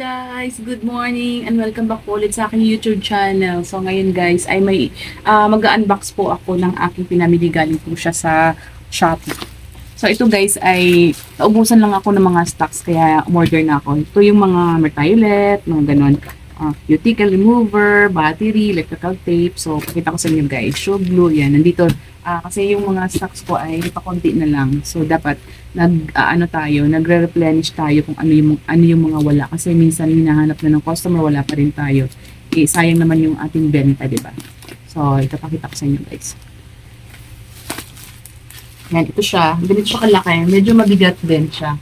guys! Good morning and welcome back po ulit sa aking YouTube channel. So ngayon guys ay may ah, mag-unbox po ako ng aking pinamili galing po siya sa Shopee. So ito guys ay naubusan lang ako ng mga stocks kaya umorder na ako. Ito yung mga mertiolet, mga ganon. ah, cuticle remover, battery, electrical tape. So pakita ko sa inyo guys. Shoe glue yan. Nandito ah, kasi yung mga stocks ko ay pakonti na lang. So dapat nag ah, ano tayo, nagre-replenish tayo kung ano yung ano yung mga wala kasi minsan hinahanap na ng customer wala pa rin tayo. Eh sayang naman yung ating benta, 'di ba? So, ito pakita ko sa inyo, guys. Yan, ito siya. Ganito siya kalaki. Medyo mabigat din siya.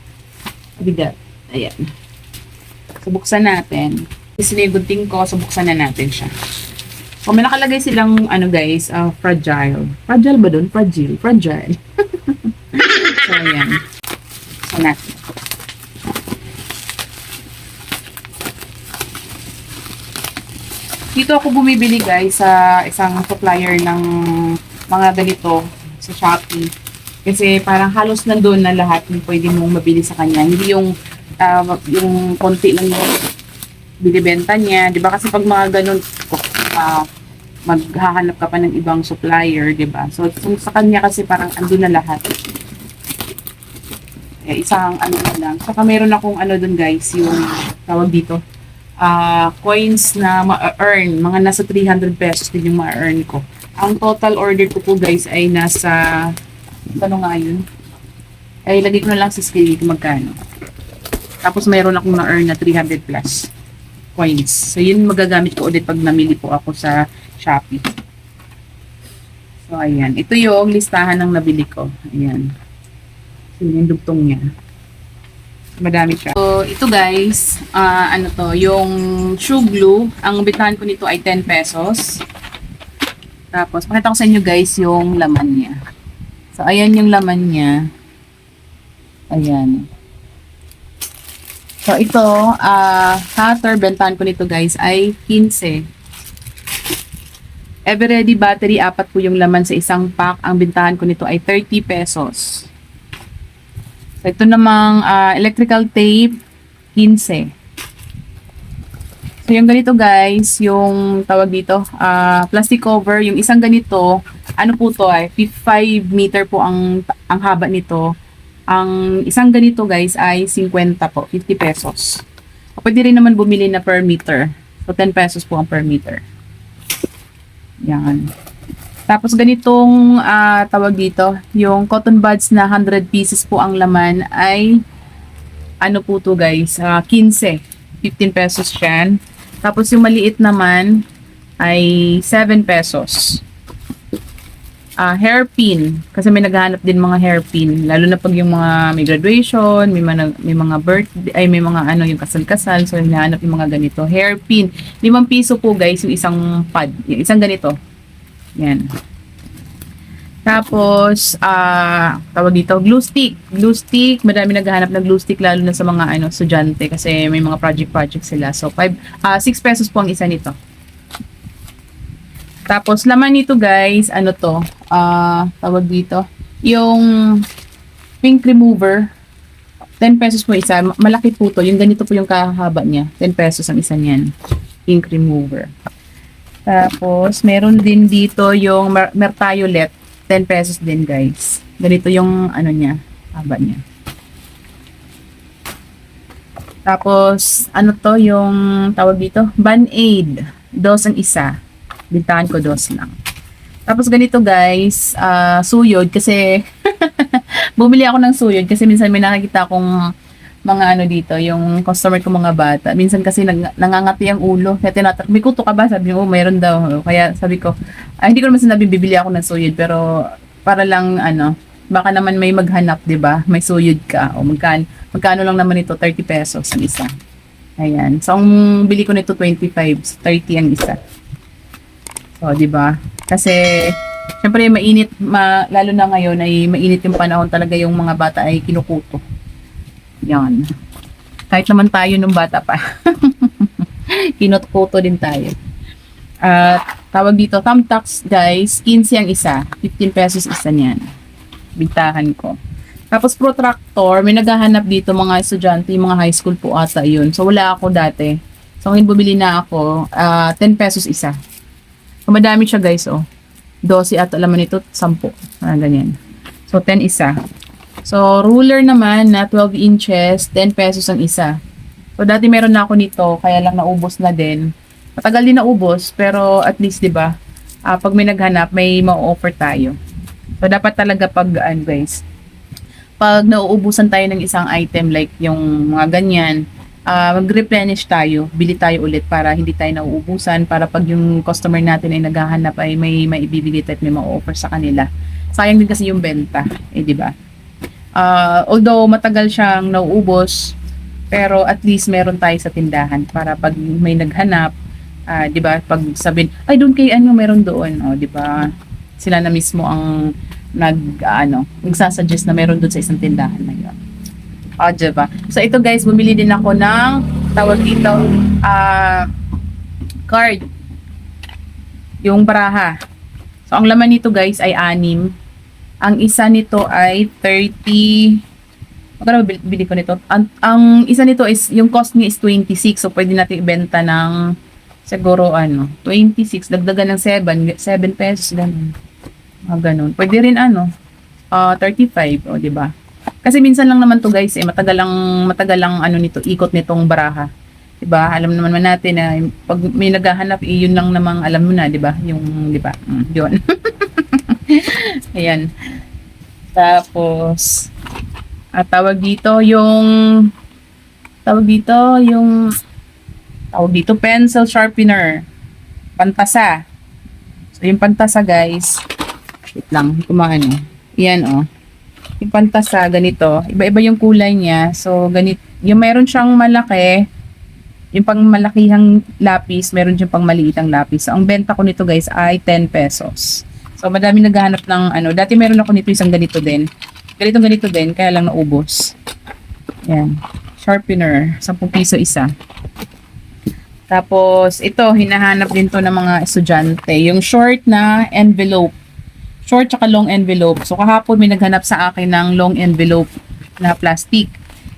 Mabigat. Ayan. So, buksan natin. Isinigunting ko, so buksan na natin siya. So, may nakalagay silang, ano guys, ah, fragile. Fragile ba dun? Fragile. Fragile. So, ayan. So, natin. Dito ako bumibili guys sa isang supplier ng mga ganito sa Shopee. Kasi parang halos nandun na lahat yung pwede mong mabili sa kanya. Hindi yung ah, yung konti lang yung binibenta niya. Di ba? Kasi pag mga ganun, ah, maghahanap ka pa ng ibang supplier, di ba? So, kung sa kanya kasi parang andun na lahat. Eh, isang ano na lang. Saka meron akong ano dun guys, yung tawag dito, ah coins na ma-earn. Mga nasa 300 pesos din yung ma-earn ko. Ang total order ko po guys ay nasa, ano nga yun? Ay, lagay ko na lang sa scale magkano. Tapos mayroon akong na-earn na 300 plus coins. So, yun magagamit ko ulit pag namili po ako sa Shopee. So, ayan. Ito yung listahan ng nabili ko. Ayan. Yun yung dugtong niya. Madami siya. So, ito guys, ah, ano to, yung shoe glue, ang bitahan ko nito ay 10 pesos. Tapos, pakita ko sa inyo guys yung laman niya. So, ayan yung laman niya. Ayan. So, ito, ah, cutter, bentahan ko nito guys, ay 15. Everready battery, apat po yung laman sa isang pack. Ang bintahan ko nito ay 30 pesos. So, ito namang ah, electrical tape, 15. So, yung ganito guys, yung tawag dito, ah, plastic cover, yung isang ganito, ano po to ay 5 meter po ang, ang haba nito. Ang isang ganito guys ay 50 po, 50 pesos. Pwede rin naman bumili na per meter. So, 10 pesos po ang per meter. Yan. Tapos ganitong ah, tawag dito, yung cotton buds na 100 pieces po ang laman ay ano po to guys, ah, 15. 15 pesos yan. Tapos yung maliit naman ay 7 pesos. Ah, hairpin. Kasi may naghahanap din mga hairpin. Lalo na pag yung mga may graduation, may mga, may mga birthday, ay may mga ano yung kasal-kasal. So, hinahanap yung mga ganito. Hairpin. 5 piso po guys yung isang pad. Yung isang ganito. Yan. Tapos, ah, tawag dito, glue stick. Glue stick, madami naghahanap ng glue stick lalo na sa mga ano, estudyante kasi may mga project-project sila. So, 5, ah 6 pesos po ang isa nito. Tapos, laman nito guys, ano to, ah, tawag dito, yung pink remover, 10 pesos po isa. Ma- Malaki po to. Yung ganito po yung kahaba niya. 10 pesos ang isa niyan. Pink remover. Tapos, meron din dito yung mer- mertiolet. 10 pesos din, guys. Ganito yung, ano niya, haba niya. Tapos, ano to, yung tawag dito? Band-aid. Dos ang isa. Bintahan ko dos lang. Tapos ganito guys, ah suyod kasi bumili ako ng suyod kasi minsan may nakikita akong mga ano dito, yung customer ko mga bata. Minsan kasi nang, nangangati ang ulo. Kaya tinatak, may kuto ka ba? Sabi ko, oh, mayroon daw. Kaya sabi ko, ay hindi ko naman sinabi bibili ako ng suyod pero para lang ano, baka naman may maghanap, 'di ba? May suyod ka o magkano magkano lang naman ito 30 pesos ang isa. Ayan. So ang bili ko nito 25, so 30 ang isa. So, 'di ba? Kasi syempre mainit ma, lalo na ngayon ay mainit yung panahon talaga yung mga bata ay kinukuto. Yan. Kahit naman tayo nung bata pa. Kinukuto din tayo. At tawag dito, thumbtacks guys, 15 ang isa. 15 pesos isa niyan. Bintahan ko. Tapos protractor, may naghahanap dito mga estudyante, mga high school po ata yun. So wala ako dati. So ngayon bumili na ako, ah 10 pesos isa. So madami siya guys, oh. 12 at alam mo nito, 10. Ah, ganyan. So 10 isa. So ruler naman na 12 inches, 10 pesos ang isa. So dati meron na ako nito, kaya lang naubos na din. Matagal din naubos, pero at least 'di ba? ah, pag may naghanap, may ma-offer tayo. So dapat talaga pag ano guys, pag nauubusan tayo ng isang item like yung mga ganyan, ah, mag-replenish tayo, bili tayo ulit para hindi tayo nauubusan, para pag yung customer natin ay naghahanap ay may maibibigay tayo at may ma-offer sa kanila. Sayang din kasi yung benta, eh di ba? Ah, although matagal siyang nauubos, pero at least meron tayo sa tindahan para pag may naghanap, ah, 'di ba? Pag sabihin, ay doon kay ano meron doon, oh, 'di ba? Sila na mismo ang nag ah, ano, nagsasuggest na meron doon sa isang tindahan na 'yon. Oh, 'di ba? So ito guys, bumili din ako ng tawag dito ah card. Yung baraha. So ang laman nito guys ay anim. Ang isa nito ay 30 Magkano bili ko nito? Ang, ang isa nito is, yung cost niya is 26. So, pwede natin ibenta ng siguro ano, 26. Dagdagan ng 7. 7 pesos. Ganun. Mga ganun. Pwede rin ano, ah 35. O, di ba? Kasi minsan lang naman to guys, eh, matagal lang, matagal lang ano nito, ikot nitong baraha. 'Di ba? Alam naman man natin na pag may naghahanap, eh, yun lang namang alam mo na, 'di ba? Yung 'di ba? Mm, yun. Ayan. Tapos at tawag dito yung tawag dito yung tawag dito pencil sharpener. Pantasa. So yung pantasa guys, wait lang, maano. Yan oh. Yung pantasa ganito, iba-iba yung kulay niya. So ganito, yung meron siyang malaki, yung pang malakihang lapis, meron siyang pang maliitang lapis. So, ang benta ko nito guys ay 10 pesos. So madami naghahanap ng ano, dati meron ako nito isang ganito din. Ganito ganito din, kaya lang naubos. Yan. Sharpener, 10 piso isa. Tapos, ito, hinahanap din to ng mga estudyante. Yung short na envelope. Short tsaka long envelope. So, kahapon may naghanap sa akin ng long envelope na plastic.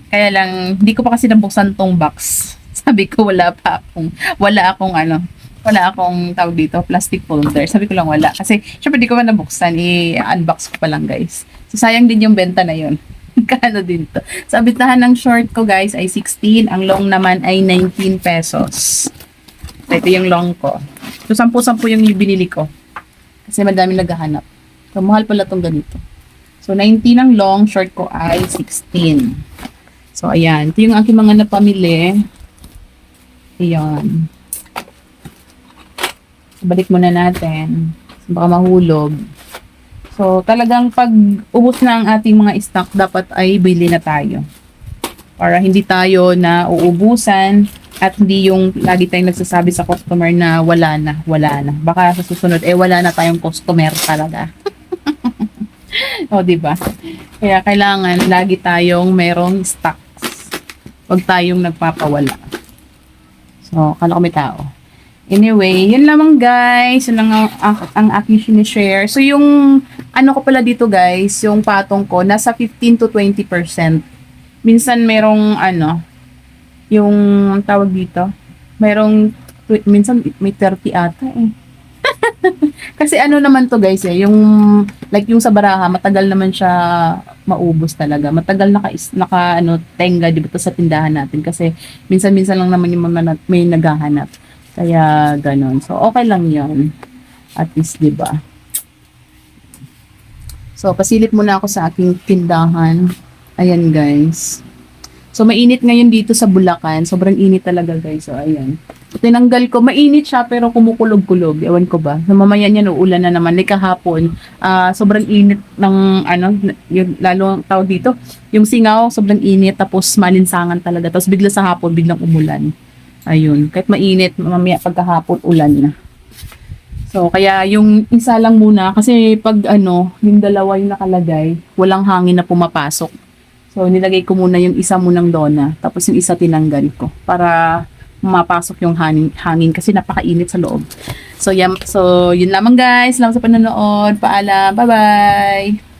Kaya lang, hindi ko pa kasi nabuksan tong box. Sabi ko, wala pa akong, wala akong ano, wala akong tawag dito, plastic folder. Sabi ko lang wala. Kasi, syempre di ko pa nabuksan. I-unbox ko pa lang, guys. So, sayang din yung benta na yun. Kano din to. So, abitahan ng short ko, guys, ay 16. Ang long naman ay 19 pesos. So, ito yung long ko. So, 10-10 yung binili ko. Kasi madami naghahanap. So, mahal pala tong ganito. So, 19 ang long, short ko ay 16. So, ayan. Ito yung aking mga napamili. Ayan. Balik muna natin. Baka mahulog. So, talagang pag ubos na ang ating mga stock, dapat ay bili na tayo. Para hindi tayo na uubusan at hindi yung lagi tayong nagsasabi sa customer na wala na, wala na. Baka sa susunod, eh wala na tayong customer talaga. o, di ba? Kaya kailangan lagi tayong merong stocks. Huwag tayong nagpapawala. So, kala ko may tao. Anyway, yun lamang guys. Yun lang ang, ang, ang aking sinishare. So, yung ano ko pala dito guys, yung patong ko, nasa 15 to 20%. Minsan merong ano, yung tawag dito, merong, minsan may 30 ata eh. Kasi ano naman to guys eh, yung like yung sa baraha, matagal naman siya maubos talaga. Matagal naka, naka ano, tenga dito sa tindahan natin kasi minsan-minsan lang naman yung mga may naghahanap. Kaya ganon. So okay lang 'yon. At least 'di ba? So pasilip muna ako sa aking tindahan. Ayan guys. So mainit ngayon dito sa Bulacan. Sobrang init talaga guys. So ayan. Tinanggal ko. Mainit siya pero kumukulog-kulog. Ewan ko ba. So mamaya niya uulan na naman. Like kahapon. ah sobrang init ng ano. Yung, lalo ang tawag dito. Yung singaw sobrang init. Tapos malinsangan talaga. Tapos bigla sa hapon biglang umulan. Ayun. Kahit mainit. Mamaya pagkahapon ulan na. So, kaya yung isa lang muna, kasi pag ano, yung dalawa yung nakalagay, walang hangin na pumapasok. So, nilagay ko muna yung isa munang dona, tapos yung isa tinanggal ko para mapasok yung hangin, hangin kasi napakainit sa loob. So, yan, so, yun lamang guys. Salamat sa panonood. Paalam. Bye-bye.